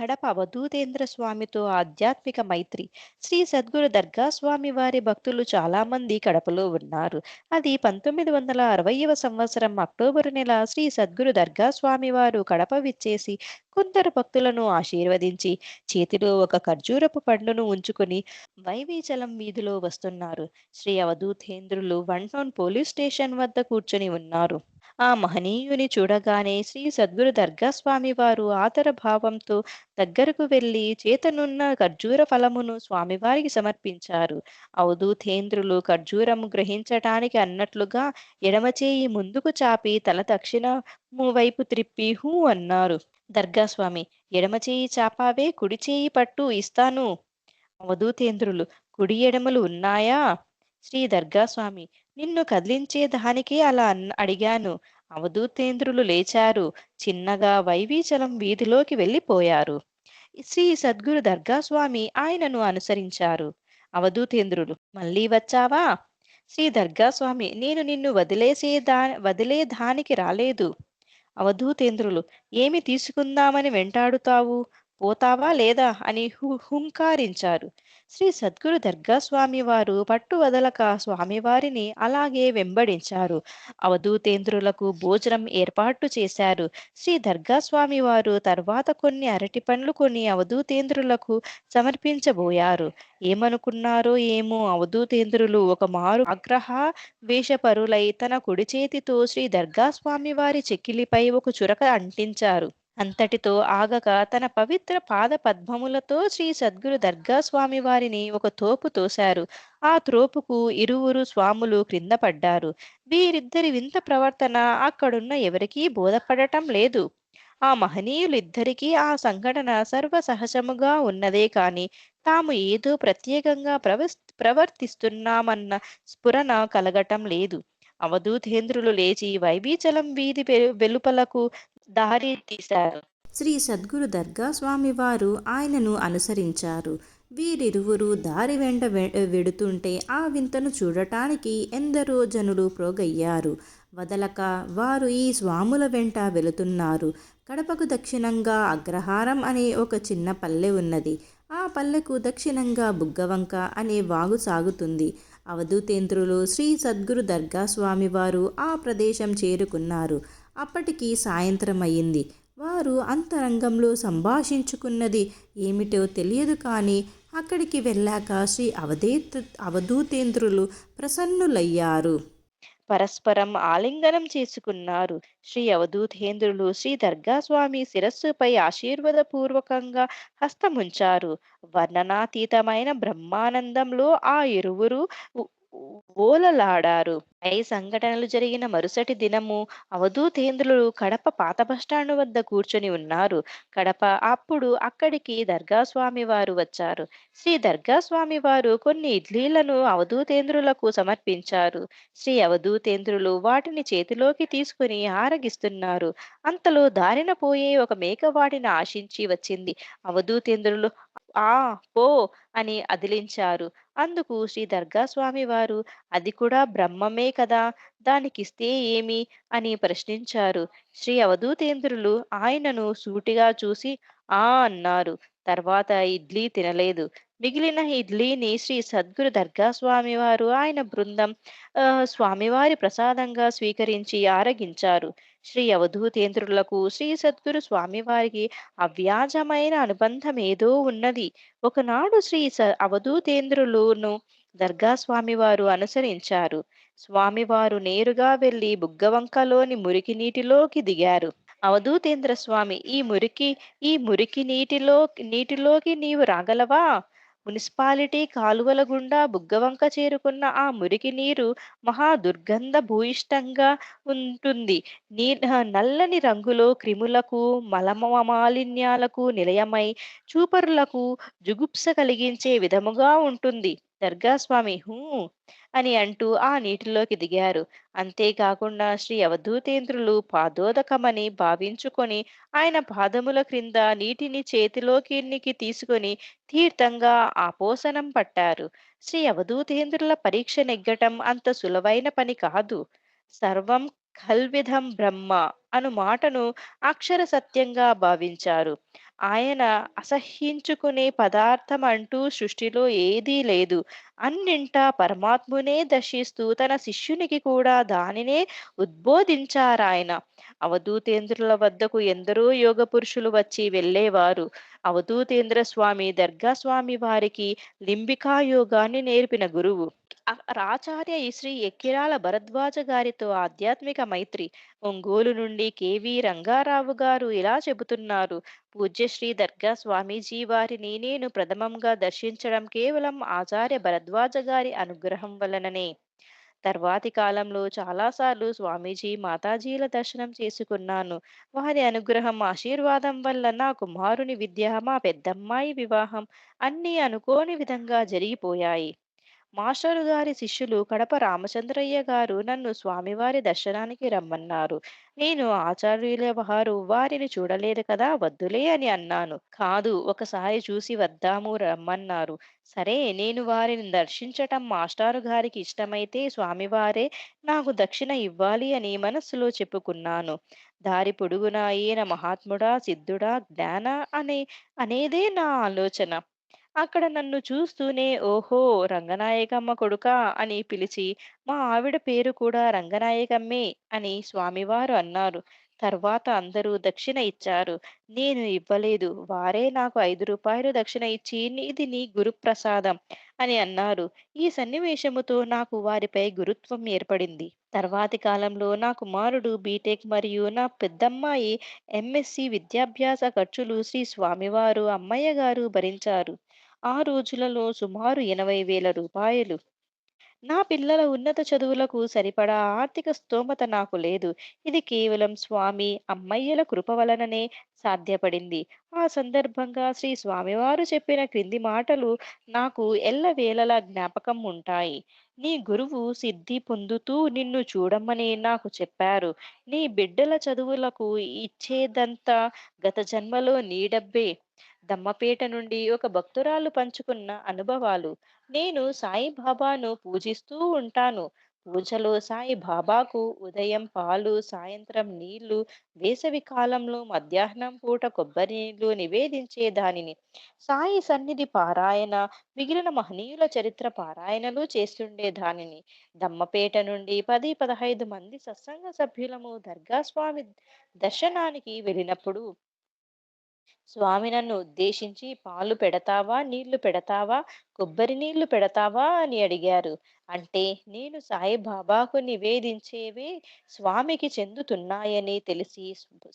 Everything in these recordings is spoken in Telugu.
కడప అవధూతేంద్ర స్వామితో ఆధ్యాత్మిక మైత్రి. శ్రీ సద్గురు దర్గా స్వామి వారి భక్తులు చాలా మంది కడపలో ఉన్నారు. అది పంతొమ్మిది వందల అరవైవ సంవత్సరం అక్టోబరు నెల శ్రీ సద్గురు దర్గా స్వామి వారు కడప విచ్చేసి కొందరు భక్తులను ఆశీర్వదించి చేతిలో ఒక ఖర్జూరపు పండును ఉంచుకొని వైవిచలం వీధిలో వస్తున్నారు. శ్రీ అవధూతేంద్రులు వన్ టౌన్ పోలీస్ స్టేషన్ వద్ద కూర్చొని ఉన్నారు. ఆ మహనీయుని చూడగానే శ్రీ సద్గురు దర్గా స్వామి వారు ఆదర భావంతో దగ్గరకు వెళ్ళి చేతనున్న ఖర్జూర ఫలమును స్వామివారికి సమర్పించారు. అవధూతేంద్రులు ఖర్జూరము గ్రహించటానికి అన్నట్లుగా ఎడమ చేయి ముందుకు చాపి తల దక్షిణము వైపు త్రిప్పి హూ అన్నారు. దర్గా స్వామి ఎడమ చేయి చాపావే కుడి చేయి పట్టు ఇస్తాను. అవధూతేంద్రులు కుడి ఎడమలు ఉన్నాయా? శ్రీ దర్గా స్వామి నిన్ను కదిలించే దానికే అలా అడిగాను. అవధూతేంద్రులు లేచారు. చిన్నగా వైవీచలం వీధిలోకి వెళ్ళిపోయారు. శ్రీ సద్గురు దర్గా స్వామి ఆయనను అనుసరించారు. అవధూతేంద్రులు మళ్ళీ వచ్చావా? శ్రీ దర్గా స్వామి నేను నిన్ను వదిలేసే దా వదిలే దానికి రాలేదు. అవధూతేంద్రులు ఏమి తీసుకుందామని వెంటాడుతావు? పోతావా లేదా? అని హు హుంకారించారు. శ్రీ సద్గురు దర్గా స్వామి వారు పట్టు వదలక స్వామివారిని అలాగే వెంబడించారు. అవధూతేంద్రులకు భోజనం ఏర్పాటు చేశారు. శ్రీ దర్గా స్వామి వారు తర్వాత కొన్ని అరటి పండ్లు కొని అవధూతేంద్రులకు సమర్పించబోయారు. ఏమనుకున్నారో ఏమో అవధూతేంద్రులు ఒక మారు ఆగ్రహ వేషపరులై తన కుడి చేతితో శ్రీ దర్గా స్వామివారి చెక్కిలిపై ఒక చురక అంటించారు. అంతటితో ఆగక తన పవిత్ర పాద పద్మములతో శ్రీ సద్గురు దర్గా స్వామి వారిని ఒక తోపు తోశారు. ఆ త్రోపుకు ఇరువురు స్వాములు క్రింద పడ్డారు. వీరిద్దరి వింత ప్రవర్తన అక్కడున్న ఎవరికీ బోధపడటం లేదు. ఆ మహనీయులిద్దరికీ ఆ సంఘటన సర్వ సహజముగా ఉన్నదే కాని తాము ఏదో ప్రత్యేకంగా ప్రవ ప్రవర్తిస్తున్నామన్న స్ఫురణ కలగటం లేదు. అవధూతేంద్రులు లేచి వైబీచలం వీధి వెలుపలకు దారి తీశారు. శ్రీ సద్గురు దర్గా స్వామివారు ఆయనను అనుసరించారు. వీరిరువురు దారి వెంట వె- వెడుతుంటే ఆ వింతను చూడటానికి ఎందరో జనులు ప్రోగయ్యారు. వదలక వారు ఈ స్వాముల వెంట వెళుతున్నారు. కడపకు దక్షిణంగా అగ్రహారం అనే ఒక చిన్న పల్లె ఉన్నది. ఆ పల్లెకు దక్షిణంగా బుగ్గవంక అనే వాగు సాగుతుంది. అవధూతేంద్రులు శ్రీ సద్గురు దర్గా స్వామివారు ఆ ప్రదేశం చేరుకున్నారు. అప్పటికి సాయంత్రం అయింది వారు అంతరంగంలో సంభాషించుకున్నది ఏమిటో తెలియదు కానీ అక్కడికి వెళ్ళాక శ్రీ అవధే అవధూతేంద్రులు ప్రసన్నులయ్యారు పరస్పరం ఆలింగనం చేసుకున్నారు శ్రీ అవధూతేంద్రులు శ్రీ దర్గాస్వామి శిరస్సుపై ఆశీర్వాదపూర్వకంగా హస్తముంచారు వర్ణనాతీతమైన బ్రహ్మానందంలో ఆ ఇరువురు ఓలలాడారు ఐ సంఘటనలు జరిగిన మరుసటి దినము అవధూతేంద్రులు కడప పాత బస్టాండ్ వద్ద కూర్చొని ఉన్నారు. కడప అప్పుడు అక్కడికి దర్గా స్వామి వారు వచ్చారు. శ్రీ దర్గా స్వామి వారు కొన్ని ఇడ్లీలను అవధూతేంద్రులకు సమర్పించారు. శ్రీ అవధూతేంద్రులు వాటిని చేతిలోకి తీసుకుని ఆరగిస్తున్నారు. అంతలో దారిన పోయే ఒక మేక వాటిని ఆశించి వచ్చింది. అవధూతేంద్రులు ఆ పో అని అదిలించారు. అందుకు శ్రీ దర్గా స్వామి వారు అది కూడా బ్రహ్మమే కదా దానికిస్తే ఏమి? అని ప్రశ్నించారు. శ్రీ అవధూతేంద్రులు ఆయనను సూటిగా చూసి ఆ అన్నారు. తర్వాత ఇడ్లీ తినలేదు. మిగిలిన ఇడ్లీని శ్రీ సద్గురు దర్గా స్వామివారు ఆయన బృందం స్వామివారి ప్రసాదంగా స్వీకరించి ఆరగించారు. శ్రీ అవధూతేంద్రులకు శ్రీ సద్గురు స్వామివారికి అవ్యాజమైన అనుబంధం ఏదో ఉన్నది. ఒకనాడు శ్రీ స దర్గా స్వామివారు అనుసరించారు. స్వామివారు నేరుగా వెళ్ళి బుగ్గవంకలోని మురికి నీటిలోకి దిగారు. అవధూతేంద్ర స్వామి ఈ మురికి ఈ మురికి నీటిలో నీటిలోకి నీవు రాగలవా? మున్సిపాలిటీ కాలువల గుండా బుగ్గవంక చేరుకున్న ఆ మురికి నీరు మహా దుర్గంధ భూయిష్టంగా ఉంటుంది. నీ నల్లని రంగులో క్రిములకు మలమ మాలిన్యాలకు నిలయమై చూపరులకు జుగుప్స కలిగించే విధముగా ఉంటుంది. స్వామి హూ అని అంటూ ఆ నీటిలోకి దిగారు. అంతేకాకుండా శ్రీ అవధూతేంద్రులు పాదోదకమని భావించుకొని ఆయన పాదముల క్రింద నీటిని చేతిలోకి తీసుకొని తీర్థంగా ఆపోసనం పట్టారు. శ్రీ అవధూతేంద్రుల పరీక్ష నెగ్గటం అంత సులువైన పని కాదు. సర్వం కల్విధం బ్రహ్మ అను మాటను అక్షర సత్యంగా భావించారు. ఆయన అసహ్యించుకునే పదార్థం అంటూ సృష్టిలో ఏదీ లేదు. అన్నింటా పరమాత్మునే దర్శిస్తూ తన శిష్యునికి కూడా దానినే ఉద్బోధించారాయన. అవధూతేంద్రుల వద్దకు ఎందరో యోగ పురుషులు వచ్చి వెళ్ళేవారు. అవధూతేంద్ర స్వామి దర్గా స్వామి వారికి లింబికా యోగాన్ని నేర్పిన గురువు. ఆచార్య శ్రీ ఎక్కిరాల భరద్వాజ గారితో ఆధ్యాత్మిక మైత్రి. ఒంగోలు నుండి కెవి రంగారావు గారు ఇలా చెబుతున్నారు. పూజ్య శ్రీ దర్గా స్వామీజీ వారిని నేను ప్రథమంగా దర్శించడం కేవలం ఆచార్య భరద్వాజ గారి అనుగ్రహం వలననే. తర్వాతి కాలంలో చాలాసార్లు స్వామీజీ మాతాజీల దర్శనం చేసుకున్నాను. వారి అనుగ్రహం ఆశీర్వాదం వల్ల నా కుమారుని విద్య మా పెద్దమ్మాయి వివాహం అన్నీ అనుకోని విధంగా జరిగిపోయాయి. మాస్టరు గారి శిష్యులు కడప రామచంద్రయ్య గారు నన్ను స్వామివారి దర్శనానికి రమ్మన్నారు. నేను ఆచార్యుల వారు వారిని చూడలేదు కదా వద్దులే అని అన్నాను. కాదు ఒకసారి చూసి వద్దాము రమ్మన్నారు. సరే నేను వారిని దర్శించటం మాస్టారు గారికి ఇష్టమైతే స్వామివారే నాకు దక్షిణ ఇవ్వాలి అని మనస్సులో చెప్పుకున్నాను. దారి పొడుగునా ఈయన మహాత్ముడా సిద్ధుడా జ్ఞాన అనే అనేదే నా ఆలోచన. అక్కడ నన్ను చూస్తూనే ఓహో! రంగనాయకమ్మ కొడుకా అని పిలిచి మా ఆవిడ పేరు కూడా రంగనాయకమ్మే అని స్వామివారు అన్నారు. తర్వాత అందరూ దక్షిణ ఇచ్చారు. నేను ఇవ్వలేదు. వారే నాకు ఐదు రూపాయలు దక్షిణ ఇచ్చి ఇది నీ గురుప్రసాదం అని అన్నారు. ఈ సన్నివేశముతో నాకు వారిపై గురుత్వం ఏర్పడింది. తర్వాతి కాలంలో నా కుమారుడు బీటెక్ మరియు నా పెద్దమ్మాయి ఎంఎస్సి విద్యాభ్యాస ఖర్చులు శ్రీ స్వామివారు అమ్మయ్య గారు భరించారు. ఆ రోజులలో సుమారు ఎనభై వేల రూపాయలు. నా పిల్లల ఉన్నత చదువులకు సరిపడా ఆర్థిక స్తోమత నాకు లేదు. ఇది కేవలం స్వామి అమ్మయ్యల కృప వలననే సాధ్యపడింది. ఆ సందర్భంగా శ్రీ స్వామివారు చెప్పిన క్రింది మాటలు నాకు ఎల్లవేళలా జ్ఞాపకం ఉంటాయి. నీ గురువు సిద్ధి పొందుతూ నిన్ను చూడమని నాకు చెప్పారు. నీ బిడ్డల చదువులకు ఇచ్చేదంతా గత జన్మలో నీ డబ్బే. దమ్మపేట నుండి ఒక భక్తురాలు పంచుకున్న అనుభవాలు. నేను సాయిబాబాను పూజిస్తూ ఉంటాను. పూజలో సాయిబాబాకు ఉదయం పాలు సాయంత్రం నీళ్ళు వేసవి కాలంలో మధ్యాహ్నం పూట కొబ్బరి నీళ్ళు నివేదించే దానిని. సాయి సన్నిధి పారాయణ మిగిలిన మహనీయుల చరిత్ర పారాయణలు చేస్తుండే దానిని. దమ్మపేట నుండి పది పదహైదు మంది సత్సంగ సభ్యులము దర్గా స్వామి దర్శనానికి వెళ్ళినప్పుడు స్వామి నన్ను ఉద్దేశించి పాలు పెడతావా నీళ్ళు పెడతావా కొబ్బరి నీళ్ళు పెడతావా అని అడిగారు. అంటే నేను సాయిబాబాకు నివేదించేవే స్వామికి చెందుతున్నాయని తెలిసి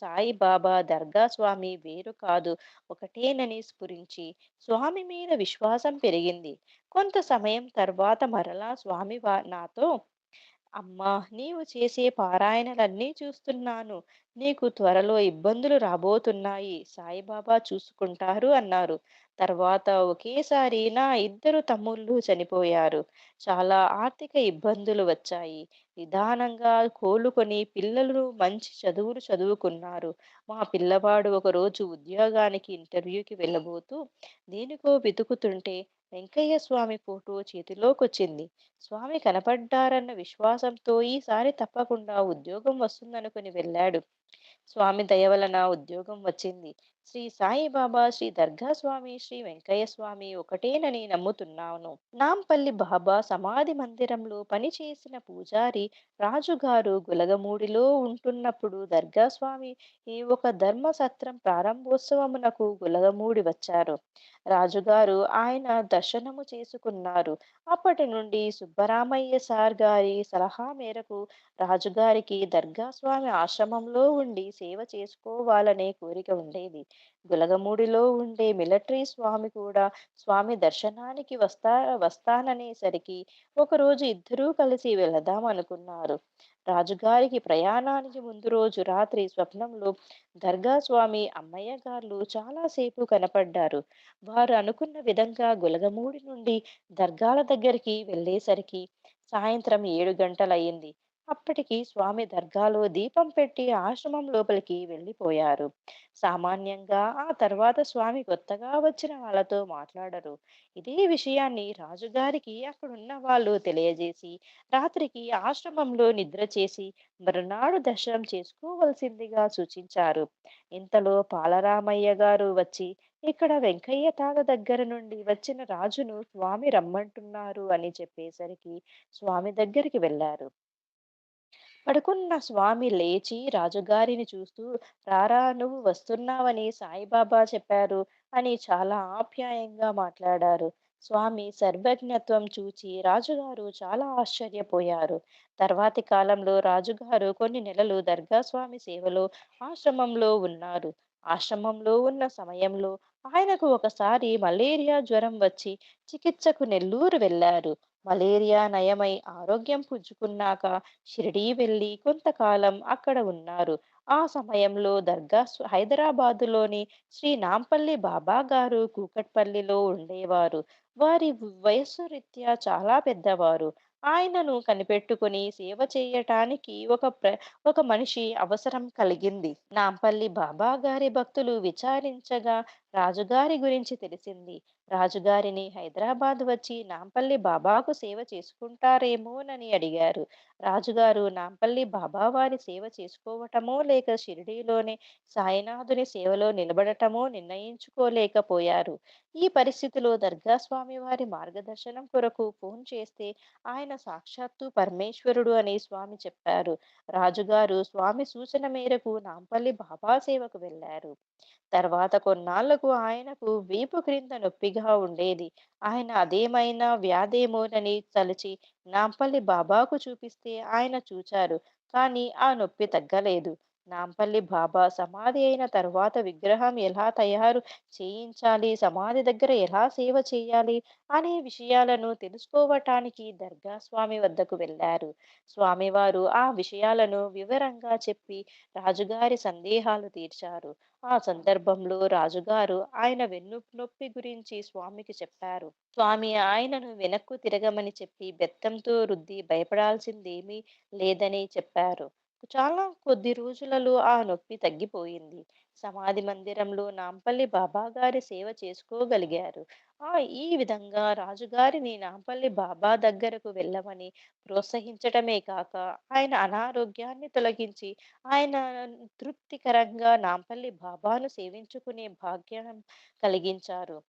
సాయిబాబా దర్గా స్వామి వేరు కాదు ఒకటేనని స్ఫురించి స్వామి మీద విశ్వాసం పెరిగింది. కొంత సమయం తర్వాత మరలా స్వామి నాతో అమ్మా నీవు చేసే పారాయణలన్నీ చూస్తున్నాను. నీకు త్వరలో ఇబ్బందులు రాబోతున్నాయి. సాయిబాబా చూసుకుంటారు అన్నారు. తర్వాత ఒకేసారి నా ఇద్దరు తమ్ముళ్ళు చనిపోయారు. చాలా ఆర్థిక ఇబ్బందులు వచ్చాయి. నిదానంగా కోలుకొని పిల్లలు మంచి చదువులు చదువుకున్నారు. మా పిల్లవాడు ఒకరోజు ఉద్యోగానికి ఇంటర్వ్యూకి వెళ్ళబోతూ దేనికో వెతుకుతుంటే వెంకయ్య స్వామి ఫోటో చేతిలోకొచ్చింది. స్వామి కనపడ్డారన్న విశ్వాసంతో ఈసారి తప్పకుండా ఉద్యోగం వస్తుందనుకుని వెళ్ళాడు. స్వామి దయ వలన ఉద్యోగం వచ్చింది. శ్రీ సాయిబాబా శ్రీ దర్గా స్వామి శ్రీ వెంకయ్య స్వామి ఒకటేనని నమ్ముతున్నాను. నాంపల్లి బాబా సమాధి మందిరంలో పనిచేసిన పూజారి రాజుగారు గులగమూడిలో ఉంటున్నప్పుడు దర్గా స్వామి ఈ ఒక ధర్మసత్రం ప్రారంభోత్సవమునకు గులగమూడి వచ్చారు. రాజుగారు ఆయన దర్శనము చేసుకున్నారు. అప్పటి నుండి సుబ్బరామయ్య సార్ గారి సలహా మేరకు రాజుగారికి దర్గా స్వామి ఆశ్రమంలో ఉండి సేవ చేసుకోవాలనే కోరిక ఉండేది. గులగమూడిలో ఉండే మిలిటరీ స్వామి కూడా స్వామి దర్శనానికి వస్తా వస్తాననేసరికి ఒకరోజు ఇద్దరూ కలిసి వెళదాం అనుకున్నారు. రాజుగారికి ప్రయాణానికి ముందు రోజు రాత్రి స్వప్నంలో దర్గా స్వామి అమ్మయ్య గారు చాలాసేపు కనపడ్డారు. వారు అనుకున్న విధంగా గులగమూడి నుండి దర్గాల దగ్గరికి వెళ్ళేసరికి సాయంత్రం ఏడు గంటలయ్యింది. అప్పటికి స్వామి దర్గాలో దీపం పెట్టి ఆశ్రమం లోపలికి వెళ్ళిపోయారు. సామాన్యంగా ఆ తర్వాత స్వామి కొత్తగా వచ్చిన వాళ్ళతో మాట్లాడరు. ఇదే విషయాన్ని రాజుగారికి అక్కడున్న వాళ్ళు తెలియజేసి రాత్రికి ఆశ్రమంలో నిద్ర చేసి మరునాడు దర్శనం చేసుకోవలసిందిగా సూచించారు. ఇంతలో పాలరామయ్య గారు వచ్చి ఇక్కడ వెంకయ్య తాత దగ్గర నుండి వచ్చిన రాజును స్వామి రమ్మంటున్నారు అని చెప్పేసరికి స్వామి దగ్గరికి వెళ్ళారు. పడుకున్న స్వామి లేచి రాజుగారిని చూస్తూ రారా నువ్వు వస్తున్నావని సాయిబాబా చెప్పారు అని చాలా ఆప్యాయంగా మాట్లాడారు. స్వామి సర్వజ్ఞత్వం చూచి రాజుగారు చాలా ఆశ్చర్యపోయారు. తర్వాతి కాలంలో రాజుగారు కొన్ని నెలలు దర్గా స్వామి సేవలో ఆశ్రమంలో ఉన్నారు. ఆశ్రమంలో ఉన్న సమయంలో ఆయనకు ఒకసారి మలేరియా జ్వరం వచ్చి చికిత్సకు నెల్లూరు వెళ్ళారు. మలేరియా నయమై ఆరోగ్యం పుంజుకున్నాక షిరిడీ వెళ్ళి కొంతకాలం అక్కడ ఉన్నారు. ఆ సమయంలో దర్గా హైదరాబాదులోని శ్రీ నాంపల్లి బాబా గారు కూకట్పల్లిలో ఉండేవారు. వారి వయస్సు రీత్యా చాలా పెద్దవారు. ఆయనను కనిపెట్టుకుని సేవ చేయటానికి ఒక ప్ర ఒక మనిషి అవసరం కలిగింది. నాంపల్లి బాబా గారి భక్తులు విచారించగా రాజుగారి గురించి తెలిసింది. రాజుగారిని హైదరాబాద్ వచ్చి నాంపల్లి బాబాకు సేవ చేసుకుంటారేమోనని అడిగారు. రాజుగారు నాంపల్లి బాబా వారి సేవ చేసుకోవటమో లేక షిరిడీలోనే సాయినాథుని సేవలో నిలబడటమో నిర్ణయించుకోలేకపోయారు. ఈ పరిస్థితిలో దర్గా స్వామి వారి మార్గదర్శనం కొరకు ఫోన్ చేస్తే ఆయన సాక్షాత్తు పరమేశ్వరుడు అని స్వామి చెప్పారు. రాజుగారు స్వామి సూచన మేరకు నాంపల్లి బాబా సేవకు వెళ్ళారు. తర్వాత కొన్నాళ్ళకు ఆయనకు వీపు క్రింద నొప్పిగా ఉండేది. ఆయన అదేమైనా వ్యాధేమోనని తలచి నాంపల్లి బాబాకు చూపిస్తే ఆయన చూచారు. కానీ ఆ నొప్పి తగ్గలేదు. నాంపల్లి బాబా సమాధి అయిన తర్వాత విగ్రహం ఎలా తయారు చేయించాలి? సమాధి దగ్గర ఎలా సేవ చేయాలి? అనే విషయాలను తెలుసుకోవటానికి దర్గా స్వామి వద్దకు వెళ్ళారు. స్వామివారు ఆ విషయాలను వివరంగా చెప్పి రాజుగారి సందేహాలు తీర్చారు. ఆ సందర్భంలో రాజుగారు ఆయన వెన్ను నొప్పి గురించి స్వామికి చెప్పారు. స్వామి ఆయనను వెనక్కు తిరగమని చెప్పి బెత్తంతో రుద్ది భయపడాల్సిందేమీ లేదని చెప్పారు. చాలా కొద్ది రోజులలో ఆ నొప్పి తగ్గిపోయింది. సమాధి మందిరంలో నాంపల్లి బాబా గారి సేవ చేసుకోగలిగారు. ఆ ఈ విధంగా రాజుగారిని నాంపల్లి బాబా దగ్గరకు వెళ్ళమని ప్రోత్సహించటమే కాక ఆయన అనారోగ్యాన్ని తొలగించి ఆయన తృప్తికరంగా నాంపల్లి బాబాను సేవించుకునే భాగ్యం కలిగించారు.